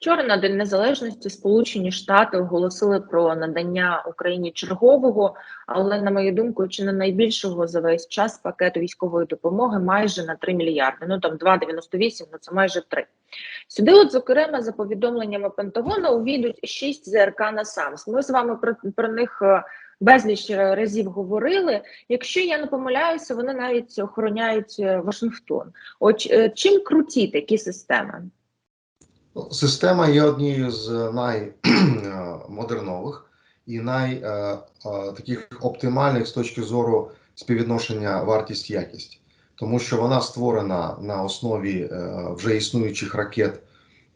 Вчора на День Незалежності Сполучені Штати оголосили про надання Україні чергового, але на мою думку, чи не найбільшого за весь час пакету військової допомоги майже на 3 мільярди. Ну там 2,98, ну це майже 3. Сюди, от зокрема, за повідомленнями Пентагону, увійдуть 6 ЗРК на САМС. Ми з вами про, про них е, безліч разів говорили. Якщо я не помиляюся, вони навіть охороняють е, Вашингтон. От е, чим круті такі системи? Система є однією з наймодернових і най е, е, таких оптимальних з точки зору співвідношення вартість-якість, тому що вона створена на основі е, вже існуючих ракет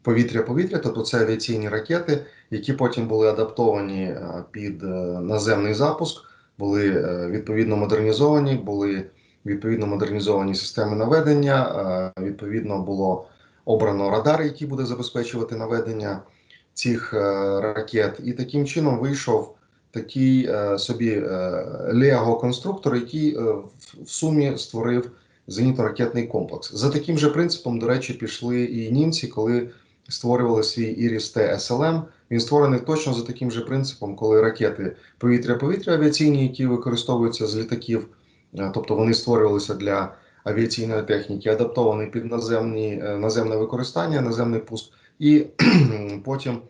повітря-повітря, тобто це авіаційні ракети, які потім були адаптовані під наземний запуск, були відповідно модернізовані, були відповідно модернізовані системи наведення, відповідно було обрано радар, який буде забезпечувати наведення цих е, ракет, і таким чином вийшов такий е, собі лего конструктор, який е, в- сумі створив зенітно-ракетний комплекс. За таким же принципом, до речі, пішли і німці, коли створювали свій Іріс Т СЛМ. Він створений точно за таким же принципом, коли ракети повітря-повітря авіаційні, які використовуються з літаків, е, тобто вони створювалися для авіаційної техніки, адаптований під наземні, е, наземне використання, наземний пуск, і потім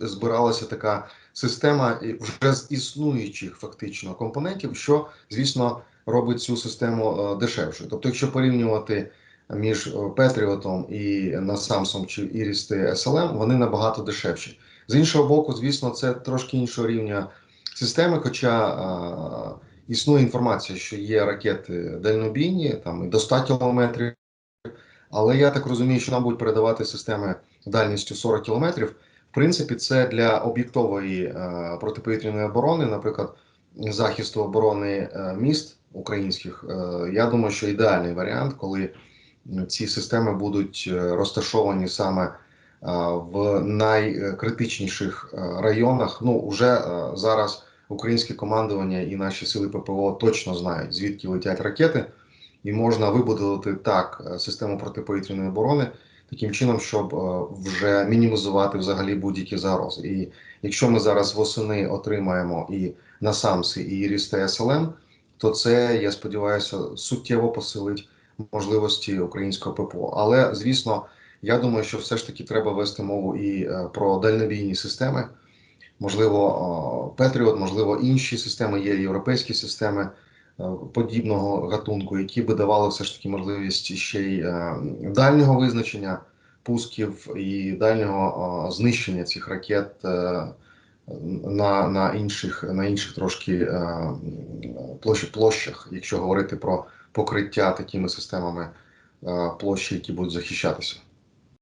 збиралася така система вже з існуючих фактично компонентів, що звісно робить цю систему е, дешевшою. Тобто, якщо порівнювати між е, Петріотом і Насамсом чи Ірісти SLM, вони набагато дешевші. З іншого боку, звісно, це трошки іншого рівня системи, хоча існує інформація, що є ракети дальнобійні, там і до 100 кілометрів. Але я так розумію, що нам будуть передавати системи дальністю 40 кілометрів. В принципі, це для об'єктової е, протиповітряної оборони, наприклад, захисту оборони е, міст українських. Е, я думаю, що ідеальний варіант, коли ці системи будуть е, розташовані саме е, в найкритичніших е, районах. Ну, вже е, зараз українське командування і наші сили ППО точно знають, звідки летять ракети, і можна вибудувати так е, систему протиповітряної оборони таким чином, щоб е, вже мінімізувати взагалі будь-які загрози. І якщо ми зараз восени отримаємо і насамси, і Іріс СЛМ, то це я сподіваюся суттєво посилить можливості українського ППО. Але звісно, я думаю, що все ж таки треба вести мову і е, про дальнобійні системи. Можливо, Петріот, можливо, інші системи є європейські системи е, подібного гатунку, які би давали все ж таки можливість ще й е, дальнього визначення пусків і дальнього знищення цих ракет е, на, на інших на інших трошки площах, якщо говорити про покриття такими системами площі, які будуть захищатися.